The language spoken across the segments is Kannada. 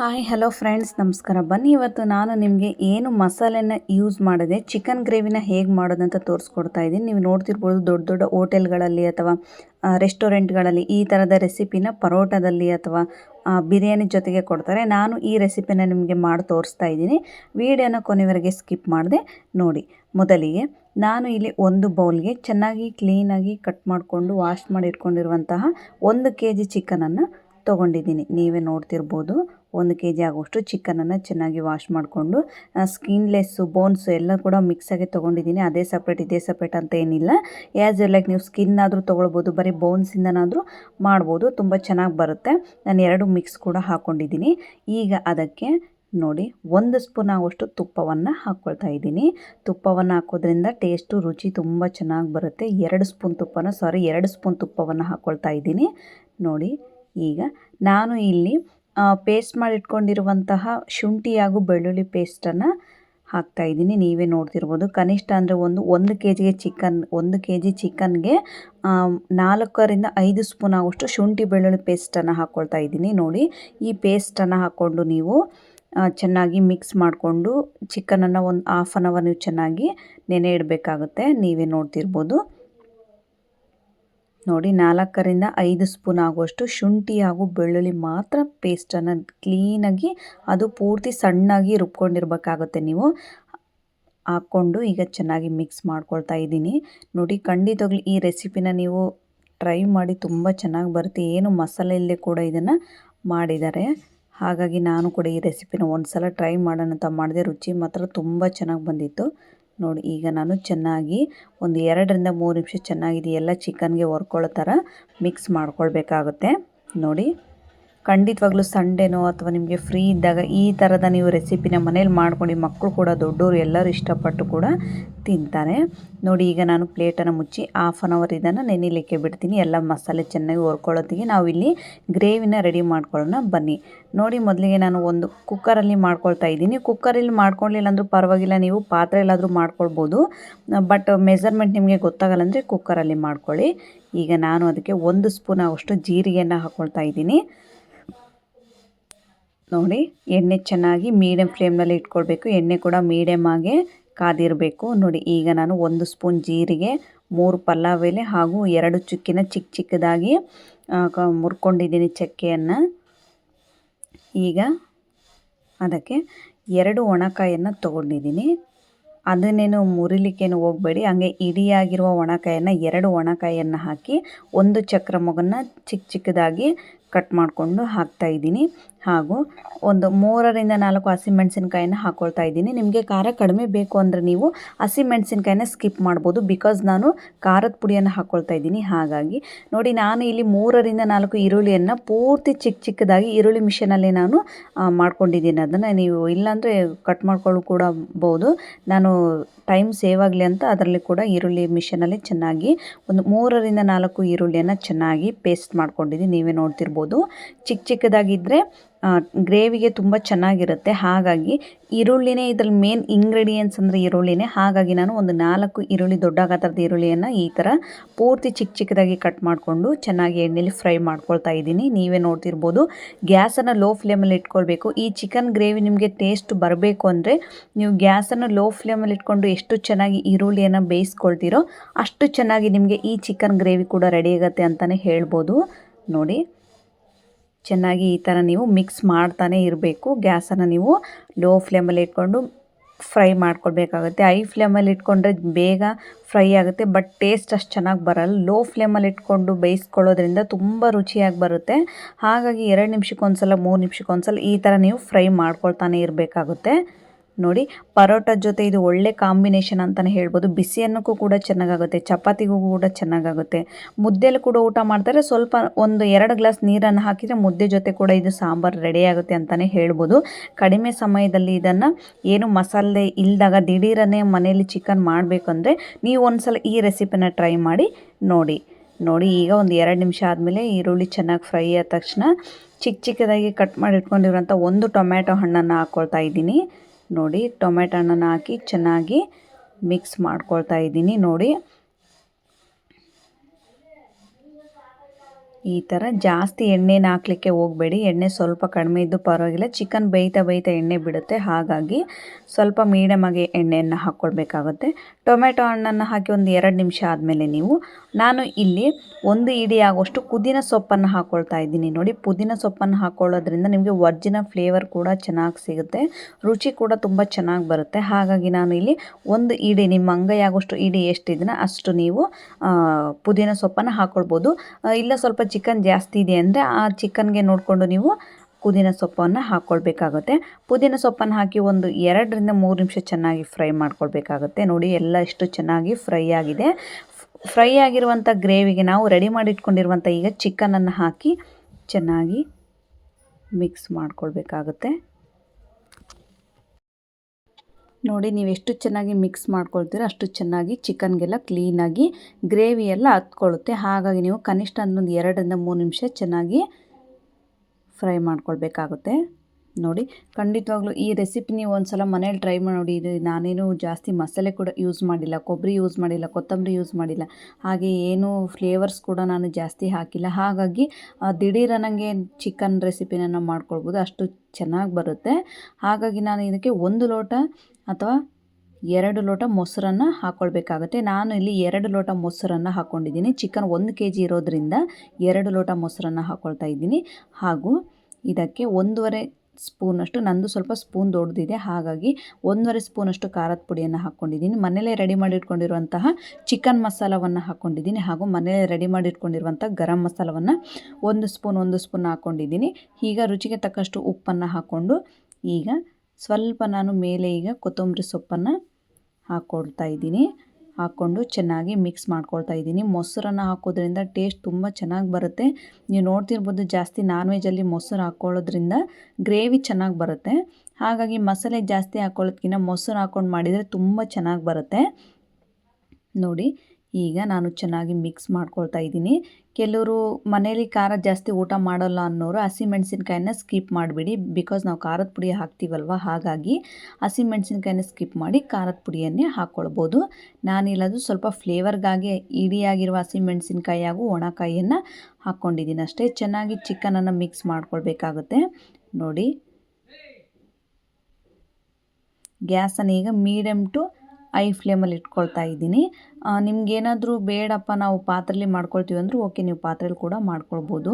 ಹಾಯ್ ಹಲೋ ಫ್ರೆಂಡ್ಸ್ ನಮಸ್ಕಾರ. ಬನ್ನಿ, ಇವತ್ತು ನಾನು ನಿಮಗೆ ಏನು ಮಸಾಲೆನ ಯೂಸ್ ಮಾಡದೆ ಚಿಕನ್ ಗ್ರೇವಿನ ಹೇಗೆ ಮಾಡೋದಂತ ತೋರಿಸ್ಕೊಡ್ತಾ ಇದ್ದೀನಿ. ನೀವು ನೋಡ್ತಿರ್ಬೋದು ದೊಡ್ಡ ದೊಡ್ಡ ಹೋಟೆಲ್ಗಳಲ್ಲಿ ಅಥವಾ ರೆಸ್ಟೋರೆಂಟ್ಗಳಲ್ಲಿ ಈ ಥರದ ರೆಸಿಪಿನ ಪರೋಟದಲ್ಲಿ ಅಥವಾ ಬಿರಿಯಾನಿ ಜೊತೆಗೆ ಕೊಡ್ತಾರೆ. ನಾನು ಈ ರೆಸಿಪಿನ ನಿಮಗೆ ಮಾಡಿ ತೋರಿಸ್ತಾ ಇದ್ದೀನಿ. ವಿಡಿಯೋನ ಕೊನೆವರೆಗೆ ಸ್ಕಿಪ್ ಮಾಡಿದೆ ನೋಡಿ. ಮೊದಲಿಗೆ ನಾನು ಇಲ್ಲಿ ಒಂದು ಬೌಲ್ಗೆ ಚೆನ್ನಾಗಿ ಕ್ಲೀನಾಗಿ ಕಟ್ ಮಾಡಿಕೊಂಡು ವಾಶ್ ಮಾಡಿ ಇಟ್ಕೊಂಡಿರುವಂತಹ ಒಂದು ಕೆ ಜಿ ಚಿಕನನ್ನು ತೊಗೊಂಡಿದ್ದೀನಿ. ನೀವೇ ನೋಡ್ತಿರ್ಬೋದು. ಒಂದು ಕೆ ಜಿ ಆಗುವಷ್ಟು ಚಿಕನನ್ನು ಚೆನ್ನಾಗಿ ವಾಶ್ ಮಾಡಿಕೊಂಡು ಸ್ಕಿನ್ಲೆಸ್ಸು ಬೋನ್ಸು ಎಲ್ಲ ಕೂಡ ಮಿಕ್ಸಾಗಿ ತೊಗೊಂಡಿದ್ದೀನಿ. ಅದೇ ಸಪ್ರೇಟ್ ಇದೇ ಸಪ್ರೇಟ್ ಅಂತ ಏನಿಲ್ಲ. ಆ್ಯಸ್ ಲೈಕ್ ನೀವು ಸ್ಕಿನ್ ಆದರೂ ತೊಗೊಳ್ಬೋದು, ಬರೀ ಬೋನ್ಸಿಂದನಾದರೂ ಮಾಡ್ಬೋದು, ತುಂಬ ಚೆನ್ನಾಗಿ ಬರುತ್ತೆ. ನಾನು ಎರಡು ಮಿಕ್ಸ್ ಕೂಡ ಹಾಕ್ಕೊಂಡಿದ್ದೀನಿ ಈಗ ಅದಕ್ಕೆ ನೋಡಿ, ಒಂದು ಸ್ಪೂನ್ ಆಗುವಷ್ಟು ತುಪ್ಪವನ್ನು ಹಾಕ್ಕೊಳ್ತಾ ಇದ್ದೀನಿ. ತುಪ್ಪವನ್ನು ಹಾಕೋದ್ರಿಂದ ಟೇಸ್ಟು ರುಚಿ ತುಂಬ ಚೆನ್ನಾಗಿ ಬರುತ್ತೆ. ಎರಡು ಸ್ಪೂನ್ ತುಪ್ಪನ ಸಾರಿ ಎರಡು ಸ್ಪೂನ್ ತುಪ್ಪವನ್ನು ಹಾಕ್ಕೊಳ್ತಾ ಇದ್ದೀನಿ. ನೋಡಿ, ಈಗ ನಾನು ಇಲ್ಲಿ ಪೇಸ್ಟ್ ಮಾಡಿಟ್ಕೊಂಡಿರುವಂತಹ ಶುಂಠಿ ಹಾಗೂ ಬೆಳ್ಳುಳ್ಳಿ ಪೇಸ್ಟನ್ನು ಹಾಕ್ತಾ ಇದ್ದೀನಿ. ನೀವೇ ನೋಡ್ತಿರ್ಬೋದು. ಕನಿಷ್ಠ ಅಂದರೆ ಒಂದು ಒಂದು ಕೆ ಜಿಗೆ ಚಿಕನ್ ಒಂದು ಕೆ ಜಿ ಚಿಕನ್ಗೆ ನಾಲ್ಕರಿಂದ ಐದು ಸ್ಪೂನ್ ಆಗುವಷ್ಟು ಶುಂಠಿ ಬೆಳ್ಳುಳ್ಳಿ ಪೇಸ್ಟನ್ನು ಹಾಕ್ಕೊಳ್ತಾ ಇದ್ದೀನಿ. ನೋಡಿ, ಈ ಪೇಸ್ಟನ್ನು ಹಾಕ್ಕೊಂಡು ನೀವು ಚೆನ್ನಾಗಿ ಮಿಕ್ಸ್ ಮಾಡಿಕೊಂಡು ಚಿಕನನ್ನು ಒಂದು ಹಾಫ್ ಆನ್ ಅವರ್ ನೀವು ಚೆನ್ನಾಗಿ ನೆನೆ ಇಡಬೇಕಾಗುತ್ತೆ. ನೀವೇ ನೋಡ್ತಿರ್ಬೋದು. ನೋಡಿ, ನಾಲ್ಕರಿಂದ ಐದು ಸ್ಪೂನ್ ಆಗುವಷ್ಟು ಶುಂಠಿ ಹಾಗೂ ಬೆಳ್ಳುಳ್ಳಿ ಮಾತ್ರ ಪೇಸ್ಟನ್ನು ಕ್ಲೀನಾಗಿ ಅದು ಪೂರ್ತಿ ಸಣ್ಣಾಗಿ ರುಬ್ಕೊಂಡಿರ್ಬೇಕಾಗುತ್ತೆ ನೀವು. ಹಾಕ್ಕೊಂಡು ಈಗ ಚೆನ್ನಾಗಿ ಮಿಕ್ಸ್ ಮಾಡ್ಕೊಳ್ತಾ ಇದ್ದೀನಿ. ನೋಡಿ, ಖಂಡಿತವಾಗ್ಲೂ ಈ ರೆಸಿಪಿನ ನೀವು ಟ್ರೈ ಮಾಡಿ ತುಂಬ ಚೆನ್ನಾಗಿ ಬರುತ್ತೆ. ಏನು ಮಸಾಲೆ ಕೂಡ ಇದನ್ನು ಮಾಡಿದ್ದಾರೆ. ಹಾಗಾಗಿ ನಾನು ಕೂಡ ಈ ರೆಸಿಪಿನ ಒಂದು ಸಲ ಟ್ರೈ ಮಾಡೋಣ ಅಂತ ಮಾಡಿದೆ. ರುಚಿ ಮಾತ್ರ ತುಂಬ ಚೆನ್ನಾಗಿ ಬಂದಿತ್ತು. ನೋಡಿ, ಈಗ ನಾನು ಚೆನ್ನಾಗಿ ಒಂದು ಎರಡರಿಂದ ಮೂರು ನಿಮಿಷ ಚೆನ್ನಾಗಿ ಇದು ಎಲ್ಲ ಚಿಕನ್ಗೆ ಹೊರ್ಕೊಳ್ಳೋ ಥರ ಮಿಕ್ಸ್ ಮಾಡ್ಕೊಳ್ಬೇಕಾಗುತ್ತೆ. ನೋಡಿ. ಖಂಡಿತವಾಗ್ಲೂ ಸಂಡೇನೋ ಅಥವಾ ನಿಮಗೆ ಫ್ರೀ ಇದ್ದಾಗ ಈ ಥರದ ನೀವು ರೆಸಿಪಿನ ಮನೇಲಿ ಮಾಡ್ಕೊಂಡು ಮಕ್ಕಳು ಕೂಡ ದೊಡ್ಡವರು ಎಲ್ಲರೂ ಇಷ್ಟಪಟ್ಟು ಕೂಡ ತಿಂತಾರೆ. ನೋಡಿ, ಈಗ ನಾನು ಪ್ಲೇಟನ್ನು ಮುಚ್ಚಿ ಹಾಫ್ ಆನ್ ಅವರ್ ಇದನ್ನು ನೆನಿಲಿಕ್ಕೆ ಬಿಡ್ತೀನಿ. ಎಲ್ಲ ಮಸಾಲೆ ಚೆನ್ನಾಗಿ ಹೊರ್ಕೊಳ್ಳೋತ್ತಿಗೆ ನಾವು ಇಲ್ಲಿ ಗ್ರೇವಿನ ರೆಡಿ ಮಾಡ್ಕೊಳ್ಳೋಣ. ಬನ್ನಿ. ನೋಡಿ, ಮೊದಲಿಗೆ ನಾನು ಒಂದು ಕುಕ್ಕರಲ್ಲಿ ಮಾಡ್ಕೊಳ್ತಾ ಇದ್ದೀನಿ. ಕುಕ್ಕರಲ್ಲಿ ಮಾಡ್ಕೊಳ್ಳಿಲ್ಲ ಅಂದರೂ ಪರವಾಗಿಲ್ಲ, ನೀವು ಪಾತ್ರೆಯಲ್ಲಾದರೂ ಮಾಡ್ಕೊಳ್ಬೋದು. ಬಟ್ ಮೆಸರ್ಮೆಂಟ್ ನಿಮಗೆ ಗೊತ್ತಾಗಲ್ಲ ಅಂದರೆ ಕುಕ್ಕರಲ್ಲಿ ಮಾಡ್ಕೊಳ್ಳಿ. ಈಗ ನಾನು ಅದಕ್ಕೆ ಒಂದು ಸ್ಪೂನ್ ಅಷ್ಟು ಜೀರಿಗೆಯನ್ನು ಹಾಕ್ಕೊಳ್ತಾ ಇದ್ದೀನಿ. ನೋಡಿ, ಎಣ್ಣೆ ಚೆನ್ನಾಗಿ ಮೀಡಿಯಮ್ ಫ್ಲೇಮ್ನಲ್ಲಿ ಇಟ್ಕೊಳ್ಬೇಕು. ಎಣ್ಣೆ ಕೂಡ ಮೀಡಿಯಮ್ ಆಗಿ ಕಾದಿರಬೇಕು. ನೋಡಿ, ಈಗ ನಾನು ಒಂದು ಸ್ಪೂನ್ ಜೀರಿಗೆ, ಮೂರು ಪಲಾವ್ ಎಲೆ ಹಾಗೂ ಎರಡು ಚುಕ್ಕಿನ ಚಿಕ್ಕ ಚಿಕ್ಕದಾಗಿ ಮುರ್ಕೊಂಡಿದ್ದೀನಿ ಚಕ್ಕೆಯನ್ನು. ಈಗ ಅದಕ್ಕೆ ಎರಡು ಒಣಕಾಯನ್ನು ತೊಗೊಂಡಿದ್ದೀನಿ. ಅದನ್ನೇನು ಮುರಿಲಿಕ್ಕೇನು ಹೋಗಬೇಡಿ. ಹಂಗೆ ಇಡಿಯಾಗಿರುವ ಒಣಕಾಯನ್ನು ಎರಡು ಒಣಕಾಯನ್ನು ಹಾಕಿ, ಒಂದು ಚಕ್ರ ಮಗನ್ನು ಚಿಕ್ಕ ಚಿಕ್ಕದಾಗಿ ಕಟ್ ಮಾಡಿಕೊಂಡು ಹಾಕ್ತಾ ಇದ್ದೀನಿ. ಹಾಗೂ ಒಂದು ಮೂರರಿಂದ ನಾಲ್ಕು ಹಸಿಮೆಣಸಿನ್ಕಾಯಿನ ಹಾಕ್ಕೊಳ್ತಾ ಇದ್ದೀನಿ. ನಿಮಗೆ ಖಾರ ಕಡಿಮೆ ಬೇಕು ಅಂದರೆ ನೀವು ಹಸಿಮೆಣಸಿನ್ಕಾಯಿನ ಸ್ಕಿಪ್ ಮಾಡ್ಬೋದು. ಬಿಕಾಸ್ ನಾನು ಖಾರದ ಪುಡಿಯನ್ನು ಹಾಕ್ಕೊಳ್ತಾ ಇದ್ದೀನಿ. ಹಾಗಾಗಿ ನೋಡಿ, ನಾನು ಇಲ್ಲಿ ಮೂರರಿಂದ ನಾಲ್ಕು ಈರುಳ್ಳಿಯನ್ನು ಪೂರ್ತಿ ಚಿಕ್ಕ ಚಿಕ್ಕದಾಗಿ ಈರುಳ್ಳಿ ಮಿಷನಲ್ಲಿ ನಾನು ಮಾಡ್ಕೊಂಡಿದ್ದೀನಿ. ಅದನ್ನು ನೀವು ಇಲ್ಲಾಂದರೆ ಕಟ್ ಮಾಡ್ಕೊಳ್ಳು ಕೂಡ ಬಹುದು ನಾನು ಟೈಮ್ ಸೇವ್ ಆಗಲಿ ಅಂತ ಅದರಲ್ಲಿ ಕೂಡ ಈರುಳ್ಳಿ ಮಿಷನಲ್ಲಿ ಚೆನ್ನಾಗಿ ಒಂದು ಮೂರರಿಂದ ನಾಲ್ಕು ಈರುಳ್ಳಿಯನ್ನು ಚೆನ್ನಾಗಿ ಪೇಸ್ಟ್ ಮಾಡ್ಕೊಂಡಿದ್ದೀನಿ. ನೀವೇ ನೋಡ್ತಿರ್ಬೋದು. ಚಿಕ್ಕ ಚಿಕ್ಕದಾಗಿದ್ದರೆ ಗ್ರೇವಿಗೆ ತುಂಬ ಚೆನ್ನಾಗಿರುತ್ತೆ. ಹಾಗಾಗಿ ಈರುಳ್ಳಿನೇ ಇದ್ರಲ್ಲಿ ಮೇನ್ ಇಂಗ್ರೀಡಿಯೆಂಟ್ಸ್ ಅಂದರೆ ಈರುಳ್ಳಿನೇ. ಹಾಗಾಗಿ ನಾನು ಒಂದು ನಾಲ್ಕು ಈರುಳ್ಳಿ, ದೊಡ್ಡ ಗಾತ್ರದ ಈರುಳ್ಳಿಯನ್ನು ಈ ಥರ ಪೂರ್ತಿ ಚಿಕ್ಕ ಚಿಕ್ಕದಾಗಿ ಕಟ್ ಮಾಡಿಕೊಂಡು ಚೆನ್ನಾಗಿ ಎಣ್ಣೆಲಿ ಫ್ರೈ ಮಾಡ್ಕೊಳ್ತಾ ಇದ್ದೀನಿ. ನೀವೇ ನೋಡ್ತಿರ್ಬೋದು. ಗ್ಯಾಸನ್ನು ಲೋ ಫ್ಲೇಮಲ್ಲಿ ಇಟ್ಕೊಳ್ಬೇಕು. ಈ ಚಿಕನ್ ಗ್ರೇವಿ ನಿಮಗೆ ಟೇಸ್ಟ್ ಬರಬೇಕು ಅಂದರೆ ನೀವು ಗ್ಯಾಸನ್ನು ಲೋ ಫ್ಲೇಮಲ್ಲಿ ಇಟ್ಕೊಂಡು ಎಷ್ಟು ಚೆನ್ನಾಗಿ ಈರುಳ್ಳಿಯನ್ನು ಬೇಯಿಸ್ಕೊಳ್ತೀರೋ ಅಷ್ಟು ಚೆನ್ನಾಗಿ ನಿಮಗೆ ಈ ಚಿಕನ್ ಗ್ರೇವಿ ಕೂಡ ರೆಡಿ ಆಗುತ್ತೆ ಅಂತಲೇ ಹೇಳ್ಬೋದು. ನೋಡಿ. ಚೆನ್ನಾಗಿ ಈ ಥರ ನೀವು ಮಿಕ್ಸ್ ಮಾಡ್ತಾನೆ ಇರಬೇಕು. ಗ್ಯಾಸನ್ನು ನೀವು ಲೋ ಫ್ಲೇಮಲ್ಲಿ ಇಟ್ಕೊಂಡು ಫ್ರೈ ಮಾಡ್ಕೊಳ್ಬೇಕಾಗುತ್ತೆ. ಐ ಫ್ಲೇಮಲ್ಲಿ ಇಟ್ಕೊಂಡ್ರೆ ಬೇಗ ಫ್ರೈ ಆಗುತ್ತೆ, ಬಟ್ ಟೇಸ್ಟ್ ಅಷ್ಟು ಚೆನ್ನಾಗಿ ಬರಲ್ಲ. ಲೋ ಫ್ಲೇಮಲ್ಲಿ ಇಟ್ಕೊಂಡು ಬೇಯಿಸ್ಕೊಳ್ಳೋದ್ರಿಂದ ತುಂಬ ರುಚಿಯಾಗಿ ಬರುತ್ತೆ. ಹಾಗಾಗಿ ಎರಡು ನಿಮಿಷಕ್ಕೊಂದ್ಸಲ, ಮೂರು ನಿಮಿಷಕ್ಕೊಂದ್ಸಲ ಈ ಥರ ನೀವು ಫ್ರೈ ಮಾಡ್ಕೊಳ್ತಾನೆ ಇರಬೇಕಾಗುತ್ತೆ. ನೋಡಿ, ಪರೋಟ ಜೊತೆ ಇದು ಒಳ್ಳೆ ಕಾಂಬಿನೇಷನ್ ಅಂತಲೇ ಹೇಳ್ಬೋದು. ಬಿಸಿ ಅನ್ನಕ್ಕೂ ಕೂಡ ಚೆನ್ನಾಗಾಗುತ್ತೆ, ಚಪಾತಿಗೂ ಕೂಡ ಚೆನ್ನಾಗಾಗುತ್ತೆ. ಮುದ್ದೆಯಲ್ಲಿ ಕೂಡ ಊಟ ಮಾಡ್ತಾರೆ. ಸ್ವಲ್ಪ ಒಂದು ಎರಡು ಗ್ಲಾಸ್ ನೀರನ್ನು ಹಾಕಿದರೆ ಮುದ್ದೆ ಜೊತೆ ಕೂಡ ಇದು ಸಾಂಬಾರು ರೆಡಿ ಆಗುತ್ತೆ ಅಂತಲೇ ಹೇಳ್ಬೋದು. ಕಡಿಮೆ ಸಮಯದಲ್ಲಿ ಇದನ್ನು ಏನು ಮಸಾಲೆ ಇಲ್ಲದಾಗ ದಿಢೀರನ್ನೇ ಮನೆಯಲ್ಲಿ ಚಿಕನ್ ಮಾಡಬೇಕಂದ್ರೆ ನೀವು ಒಂದ್ಸಲ ಈ ರೆಸಿಪಿನ ಟ್ರೈ ಮಾಡಿ ನೋಡಿ. ನೋಡಿ, ಈಗ ಒಂದು ಎರಡು ನಿಮಿಷ ಆದಮೇಲೆ ಈರುಳ್ಳಿ ಚೆನ್ನಾಗಿ ಫ್ರೈ ಆದ ತಕ್ಷಣ ಚಿಕ್ಕ ಚಿಕ್ಕದಾಗಿ ಕಟ್ ಮಾಡಿ ಇಟ್ಕೊಂಡಿರೋಂಥ ಒಂದು ಟೊಮ್ಯಾಟೊ ಹಣ್ಣನ್ನು ಹಾಕ್ಕೊಳ್ತಾ ಇದ್ದೀನಿ. ನೋಡಿ ಟೊಮೆಟೊ ಹಣ್ಣನ್ನು ಹಾಕಿ ಚೆನ್ನಾಗಿ ಮಿಕ್ಸ್ ಮಾಡ್ಕೊಳ್ತಾ ಇದ್ದೀನಿ ನೋಡಿ. ಈ ಥರ ಜಾಸ್ತಿ ಎಣ್ಣೆನ ಹಾಕ್ಲಿಕ್ಕೆ ಹೋಗಬೇಡಿ. ಎಣ್ಣೆ ಸ್ವಲ್ಪ ಕಡಿಮೆ ಇದ್ದು ಪರವಾಗಿಲ್ಲ. ಚಿಕನ್ ಬೇಯ್ತಾ ಬೇಯ್ತಾ ಎಣ್ಣೆ ಬಿಡುತ್ತೆ. ಹಾಗಾಗಿ ಸ್ವಲ್ಪ ಮೀಡಿಯಮಾಗಿ ಎಣ್ಣೆಯನ್ನು ಹಾಕ್ಕೊಳ್ಬೇಕಾಗುತ್ತೆ ಟೊಮೆಟೊ ಹಣ್ಣನ್ನು ಹಾಕಿ ಒಂದು ಎರಡು ನಿಮಿಷ ಆದಮೇಲೆ ನೀವು, ನಾನು ಇಲ್ಲಿ ಒಂದು ಇಡಿ ಆಗೋಷ್ಟು ಪುದೀನ ಸೊಪ್ಪನ್ನು ಹಾಕ್ಕೊಳ್ತಾ ಇದ್ದೀನಿ ನೋಡಿ. ಪುದೀನ ಸೊಪ್ಪನ್ನು ಹಾಕ್ಕೊಳ್ಳೋದ್ರಿಂದ ನಿಮಗೆ ಒರ್ಜಿನಲ್ ಫ್ಲೇವರ್ ಕೂಡ ಚೆನ್ನಾಗಿ ಸಿಗುತ್ತೆ. ರುಚಿ ಕೂಡ ತುಂಬ ಚೆನ್ನಾಗಿ ಬರುತ್ತೆ. ಹಾಗಾಗಿ ನಾನು ಇಲ್ಲಿ ಒಂದು ಇಡಿ, ನಿಮ್ಮ ಅಂಗೈ ಆಗೋಷ್ಟು ಇಡಿ ಎಷ್ಟಿದೆಯೋ ಅಷ್ಟು ನೀವು ಪುದೀನ ಸೊಪ್ಪನ್ನು ಹಾಕ್ಕೊಳ್ಬೋದು ಇಲ್ಲ ಸ್ವಲ್ಪ ಚಿಕನ್ ಜಾಸ್ತಿ ಇದೆ ಅಂದರೆ ಆ ಚಿಕನ್ಗೆ ನೋಡಿಕೊಂಡು ನೀವು ಪುದೀನ ಸೊಪ್ಪನ್ನು ಹಾಕ್ಕೊಳ್ಬೇಕಾಗುತ್ತೆ ಪುದೀನ ಸೊಪ್ಪನ್ನು ಹಾಕಿ ಒಂದು ಎರಡರಿಂದ ಮೂರು ನಿಮಿಷ ಚೆನ್ನಾಗಿ ಫ್ರೈ ಮಾಡ್ಕೊಳ್ಬೇಕಾಗುತ್ತೆ. ನೋಡಿ, ಎಲ್ಲ ಇಷ್ಟು ಚೆನ್ನಾಗಿ ಫ್ರೈ ಆಗಿದೆ. ಫ್ರೈ ಆಗಿರುವಂಥ ಗ್ರೇವಿಗೆ ನಾವು ರೆಡಿ ಮಾಡಿಟ್ಕೊಂಡಿರುವಂಥ ಈಗ ಚಿಕನನ್ನು ಹಾಕಿ ಚೆನ್ನಾಗಿ ಮಿಕ್ಸ್ ಮಾಡ್ಕೊಳ್ಬೇಕಾಗುತ್ತೆ. ನೋಡಿ, ನೀವು ಎಷ್ಟು ಚೆನ್ನಾಗಿ ಮಿಕ್ಸ್ ಮಾಡ್ಕೊಳ್ತೀರೋ ಅಷ್ಟು ಚೆನ್ನಾಗಿ ಚಿಕನ್ಗೆಲ್ಲ ಕ್ಲೀನಾಗಿ ಗ್ರೇವಿ ಎಲ್ಲ ಹತ್ಕೊಳ್ಳುತ್ತೆ. ಹಾಗಾಗಿ ನೀವು ಕನಿಷ್ಠ ಒಂದು ಎರಡರಿಂದ ಮೂರು ನಿಮಿಷ ಚೆನ್ನಾಗಿ ಫ್ರೈ ಮಾಡ್ಕೊಳ್ಬೇಕಾಗುತ್ತೆ. ನೋಡಿ, ಖಂಡಿತವಾಗ್ಲೂ ಈ ರೆಸಿಪಿ ನೀವು ಒಂದು ಸಲ ಮನೇಲಿ ಟ್ರೈ ಮಾಡಿ ಇದು ನಾನೇನು ಜಾಸ್ತಿ ಮಸಾಲೆ ಕೂಡ ಯೂಸ್ ಮಾಡಿಲ್ಲ, ಕೊಬ್ಬರಿ ಯೂಸ್ ಮಾಡಿಲ್ಲ, ಕೊತ್ತಂಬರಿ ಯೂಸ್ ಮಾಡಿಲ್ಲ. ಹಾಗೆ ಏನು ಫ್ಲೇವರ್ಸ್ ಕೂಡ ನಾನು ಜಾಸ್ತಿ ಹಾಕಿಲ್ಲ. ಹಾಗಾಗಿ ದಿಢೀರ ನನಗೆ ಚಿಕನ್ ರೆಸಿಪಿನ ಮಾಡ್ಕೊಳ್ಬೋದು. ಅಷ್ಟು ಚೆನ್ನಾಗಿ ಬರುತ್ತೆ. ಹಾಗಾಗಿ ನಾನು ಇದಕ್ಕೆ ಒಂದು ಲೋಟ ಅಥವಾ ಎರಡು ಲೋಟ ಮೊಸರನ್ನು ಹಾಕ್ಕೊಳ್ಬೇಕಾಗತ್ತೆ ನಾನು ಇಲ್ಲಿ ಎರಡು ಲೋಟ ಮೊಸರನ್ನು ಹಾಕ್ಕೊಂಡಿದ್ದೀನಿ ಚಿಕನ್ ಒಂದು ಕೆ ಜಿ ಇರೋದ್ರಿಂದ ಎರಡು ಲೋಟ ಮೊಸರನ್ನು ಹಾಕ್ಕೊಳ್ತಾ ಇದ್ದೀನಿ. ಹಾಗೂ ಇದಕ್ಕೆ ಒಂದೂವರೆ ಸ್ಪೂನಷ್ಟು, ನಂದು ಸ್ವಲ್ಪ ಸ್ಪೂನ್ ದೊಡ್ಡದಿದೆ, ಹಾಗಾಗಿ ಒಂದೂವರೆ ಸ್ಪೂನಷ್ಟು ಖಾರದ ಪುಡಿಯನ್ನು ಹಾಕ್ಕೊಂಡಿದ್ದೀನಿ ಮನೇಲೇ ರೆಡಿ ಮಾಡಿಟ್ಕೊಂಡಿರುವಂತಹ ಚಿಕನ್ ಮಸಾಲವನ್ನು ಹಾಕ್ಕೊಂಡಿದ್ದೀನಿ ಹಾಗೂ ಮನೇಲೇ ರೆಡಿ ಮಾಡಿಟ್ಕೊಂಡಿರುವಂಥ ಗರಂ ಮಸಾಲವನ್ನು ಒಂದು ಸ್ಪೂನ್ ಒಂದು ಸ್ಪೂನ್ ಹಾಕ್ಕೊಂಡಿದ್ದೀನಿ ಈಗ ರುಚಿಗೆ ತಕ್ಕಷ್ಟು ಉಪ್ಪನ್ನು ಹಾಕ್ಕೊಂಡು ಈಗ ಸ್ವಲ್ಪ ನಾನು ಮೇಲೆ ಈಗ ಕೊತ್ತಂಬರಿ ಸೊಪ್ಪನ್ನು ಹಾಕ್ಕೊಳ್ತಾ ಇದ್ದೀನಿ. ಹಾಕ್ಕೊಂಡು ಚೆನ್ನಾಗಿ ಮಿಕ್ಸ್ ಮಾಡ್ಕೊಳ್ತಾ ಇದ್ದೀನಿ. ಮೊಸರನ್ನು ಹಾಕೋದ್ರಿಂದ ಟೇಸ್ಟ್ ತುಂಬ ಚೆನ್ನಾಗಿ ಬರುತ್ತೆ. ನೀವು ನೋಡ್ತಿರ್ಬೋದು ಜಾಸ್ತಿ ನಾನ್ ವೆಜ್ಜಲ್ಲಿ ಮೊಸರು ಹಾಕ್ಕೊಳ್ಳೋದ್ರಿಂದ ಗ್ರೇವಿ ಚೆನ್ನಾಗಿ ಬರುತ್ತೆ. ಹಾಗಾಗಿ ಮಸಾಲೆ ಜಾಸ್ತಿ ಹಾಕ್ಕೊಳ್ಳೋದ್ಕಿಂತ ಮೊಸರು ಹಾಕ್ಕೊಂಡು ಮಾಡಿದರೆ ತುಂಬ ಚೆನ್ನಾಗಿ ಬರುತ್ತೆ. ನೋಡಿ ಈಗ ನಾನು ಚೆನ್ನಾಗಿ ಮಿಕ್ಸ್ ಮಾಡ್ಕೊಳ್ತಾ ಇದ್ದೀನಿ. ಕೆಲವರು ಮನೇಲಿ ಖಾರ ಜಾಸ್ತಿ ಊಟ ಮಾಡೋಲ್ಲ ಅನ್ನೋರು ಹಸಿಮೆಣ್ಸಿನ್ಕಾಯಿನ ಸ್ಕಿಪ್ ಮಾಡಿಬಿಡಿ. ಬಿಕಾಸ್ ನಾವು ಖಾರದ ಪುಡಿ ಹಾಕ್ತೀವಲ್ವ? ಹಾಗಾಗಿ ಹಸಿಮೆಣ್ಸಿನ್ಕಾಯಿನ ಸ್ಕಿಪ್ ಮಾಡಿ ಖಾರದ ಪುಡಿಯನ್ನೇ ಹಾಕ್ಕೊಳ್ಬೋದು ನಾನಿಲ್ಲದು ಸ್ವಲ್ಪ ಫ್ಲೇವರ್ಗಾಗಿ ಇಡಿಯಾಗಿರುವ ಹಸಿಮೆಣ್ಸಿನ್ಕಾಯಿ ಹಾಗೂ ಒಣಕಾಯಿಯನ್ನು ಹಾಕ್ಕೊಂಡಿದ್ದೀನಿ ಅಷ್ಟೇ. ಚೆನ್ನಾಗಿ ಚಿಕನನ್ನು ಮಿಕ್ಸ್ ಮಾಡ್ಕೊಳ್ಬೇಕಾಗುತ್ತೆ. ನೋಡಿ. ಗ್ಯಾಸನ್ನು ಈಗ ಮೀಡಿಯಮ್ ಟು ಐ ಫ್ಲೇಮಲ್ಲಿ ಇಟ್ಕೊಳ್ತಾ ಇದ್ದೀನಿ. ನಿಮಗೇನಾದರೂ ಬೇಡಪ್ಪ ನಾವು ಪಾತ್ರೆಲಿ ಮಾಡ್ಕೊಳ್ತೀವಿ ಅಂದರೂ ಓಕೆ, ನೀವು ಪಾತ್ರೆಲಿ ಕೂಡ ಮಾಡ್ಕೊಳ್ಬೋದು.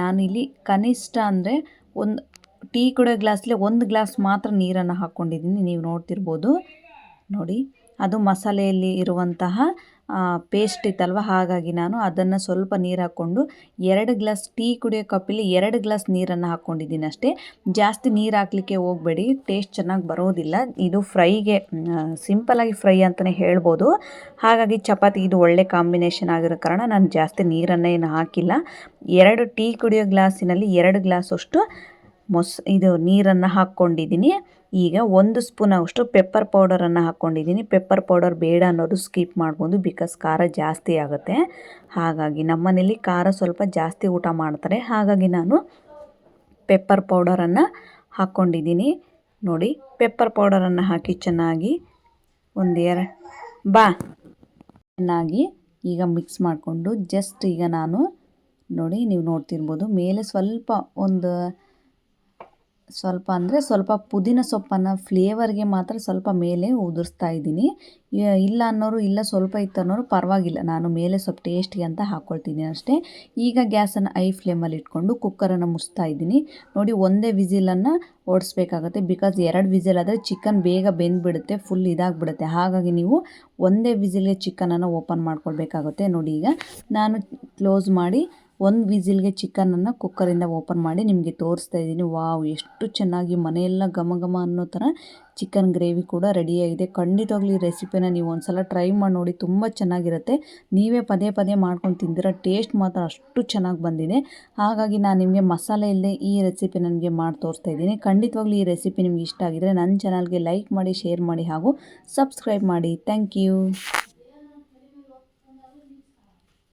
ನಾನಿಲ್ಲಿ ಕನಿಷ್ಠ ಅಂದರೆ ಒಂದು ಟೀ ಕುಡಿಯೋ ಗ್ಲಾಸ್ಲೇ ಒಂದು ಗ್ಲಾಸ್ ಮಾತ್ರ ನೀರನ್ನು ಹಾಕ್ಕೊಂಡಿದ್ದೀನಿ. ನೀವು ನೋಡ್ತಿರ್ಬೋದು. ನೋಡಿ. ಅದು ಮಸಾಲೆಯಲ್ಲಿ ಇರುವಂತಹ ಪೇಸ್ಟ್ ಇತ್ತಲ್ವ? ಹಾಗಾಗಿ ನಾನು ಅದನ್ನು ಸ್ವಲ್ಪ ನೀರು ಹಾಕ್ಕೊಂಡು ಎರಡು ಗ್ಲಾಸ್ ಟೀ ಕುಡಿಯೋ ಕಪ್ಪಲ್ಲಿ ಎರಡು ಗ್ಲಾಸ್ ನೀರನ್ನು ಹಾಕ್ಕೊಂಡಿದ್ದೀನಿ ಅಷ್ಟೇ. ಜಾಸ್ತಿ ನೀರು ಹಾಕ್ಲಿಕ್ಕೆ ಹೋಗಬೇಡಿ ಟೇಸ್ಟ್ ಚೆನ್ನಾಗಿ ಬರೋದಿಲ್ಲ. ಇದು ಫ್ರೈಗೆ ಸಿಂಪಲಾಗಿ ಫ್ರೈ ಅಂತಲೇ ಹೇಳ್ಬೋದು. ಹಾಗಾಗಿ ಚಪಾತಿ ಇದು ಒಳ್ಳೆ ಕಾಂಬಿನೇಷನ್ ಆಗಿರೋ ಕಾರಣ ನಾನು ಜಾಸ್ತಿ ನೀರನ್ನು ಏನು ಹಾಕಿಲ್ಲ. ಎರಡು ಟೀ ಕುಡಿಯೋ ಗ್ಲಾಸಿನಲ್ಲಿ ಎರಡು ಗ್ಲಾಸಷ್ಟು ಮೊಸ್, ಇದು ನೀರನ್ನು ಹಾಕ್ಕೊಂಡಿದ್ದೀನಿ ಈಗ ಒಂದು ಸ್ಪೂನ್ ಅಷ್ಟು ಪೆಪ್ಪರ್ ಪೌಡರನ್ನು ಹಾಕ್ಕೊಂಡಿದ್ದೀನಿ ಪೆಪ್ಪರ್ ಪೌಡರ್ ಬೇಡ ಅನ್ನೋದು ಸ್ಕಿಪ್ ಮಾಡ್ಬೋದು ಬಿಕಾಸ್ ಖಾರ ಜಾಸ್ತಿ ಆಗುತ್ತೆ. ಹಾಗಾಗಿ ನಮ್ಮನೇಲಿ ಖಾರ ಸ್ವಲ್ಪ ಜಾಸ್ತಿ ಊಟ ಮಾಡ್ತಾರೆ. ಹಾಗಾಗಿ ನಾನು ಪೆಪ್ಪರ್ ಪೌಡರನ್ನು ಹಾಕ್ಕೊಂಡಿದ್ದೀನಿ ನೋಡಿ ಪೆಪ್ಪರ್ ಪೌಡರನ್ನು ಹಾಕಿ ಚೆನ್ನಾಗಿ ಒಂದು ಬಾ. ಚೆನ್ನಾಗಿ ಈಗ ಮಿಕ್ಸ್ ಮಾಡಿಕೊಂಡು ಜಸ್ಟ್ ಈಗ ನಾನು ನೋಡಿ, ನೀವು ನೋಡ್ತಿರ್ಬೋದು, ಮೇಲೆ ಸ್ವಲ್ಪ ಒಂದು ಸ್ವಲ್ಪ ಅಂದರೆ ಸ್ವಲ್ಪ ಪುದೀನ ಸೊಪ್ಪನ್ನು ಫ್ಲೇವರ್ಗೆ ಮಾತ್ರ ಸ್ವಲ್ಪ ಮೇಲೆ ಉದುರಿಸ್ತಾ ಇದ್ದೀನಿ. ಇಲ್ಲ ಅನ್ನೋರು, ಇಲ್ಲ ಸ್ವಲ್ಪ ಇತ್ತು ಅನ್ನೋರು ಪರವಾಗಿಲ್ಲ. ನಾನು ಮೇಲೆ ಸ್ವಲ್ಪ ಟೇಸ್ಟಿಗೆ ಅಂತ ಹಾಕ್ಕೊಳ್ತೀನಿ ಅಷ್ಟೇ. ಈಗ ಗ್ಯಾಸನ್ನು ಐ ಫ್ಲೇಮಲ್ಲಿ ಇಟ್ಕೊಂಡು ಕುಕ್ಕರನ್ನು ಮುಚ್ತಾ ಇದ್ದೀನಿ. ನೋಡಿ ಒಂದೇ ವಿಸಿಲನ್ನು ಓಡಿಸ್ಬೇಕಾಗತ್ತೆ. ಬಿಕಾಸ್ ಎರಡು ವಿಸಿಲ್ ಆದರೆ ಚಿಕನ್ ಬೇಗ ಬೆಂದ್ಬಿಡುತ್ತೆ ಫುಲ್ ಇದಾಗಿಬಿಡುತ್ತೆ. ಹಾಗಾಗಿ ನೀವು ಒಂದೇ ವಿಸಿಲ್ಗೆ ಚಿಕನನ್ನು ಓಪನ್ ಮಾಡ್ಕೊಳ್ಬೇಕಾಗುತ್ತೆ. ನೋಡಿ ಈಗ ನಾನು ಕ್ಲೋಸ್ ಮಾಡಿ ಒಂದು ವಿಸಿಲ್ಗೆ ಚಿಕನನ್ನು ಕುಕ್ಕರಿಂದ ಓಪನ್ ಮಾಡಿ ನಿಮಗೆ ತೋರಿಸ್ತಾ ಇದ್ದೀನಿ. ವಾವ್, ಎಷ್ಟು ಚೆನ್ನಾಗಿ ಮನೆಯೆಲ್ಲ ಘಮ ಘಮ ಅನ್ನೋ ಥರ ಚಿಕನ್ ಗ್ರೇವಿ ಕೂಡ ರೆಡಿಯಾಗಿದೆ. ಖಂಡಿತವಾಗ್ಲೂ ಈ ರೆಸಿಪಿನ ನೀವು ಒಂದು ಸಲ ಟ್ರೈ ಮಾಡಿ ನೋಡಿ, ತುಂಬ ಚೆನ್ನಾಗಿರುತ್ತೆ. ನೀವೇ ಪದೇ ಪದೇ ಮಾಡ್ಕೊಂಡು ತಿಂದಿರೋ ಟೇಸ್ಟ್ ಮಾತ್ರ ಅಷ್ಟು ಚೆನ್ನಾಗಿ ಬಂದಿದೆ. ಹಾಗಾಗಿ ನಾನು ನಿಮಗೆ ಮಸಾಲೆ ಇಲ್ಲದೆ ಈ ರೆಸಿಪಿ ನನಗೆ ಮಾಡಿ ತೋರಿಸ್ತಾ ಇದ್ದೀನಿ. ಖಂಡಿತವಾಗ್ಲೂ ಈ ರೆಸಿಪಿ ನಿಮ್ಗೆ ಇಷ್ಟ ಆಗಿದರೆ ನನ್ನ ಚಾನಲ್ಗೆ ಲೈಕ್ ಮಾಡಿ ಶೇರ್ ಮಾಡಿ ಹಾಗೂ ಸಬ್ಸ್ಕ್ರೈಬ್ ಮಾಡಿ. Thank you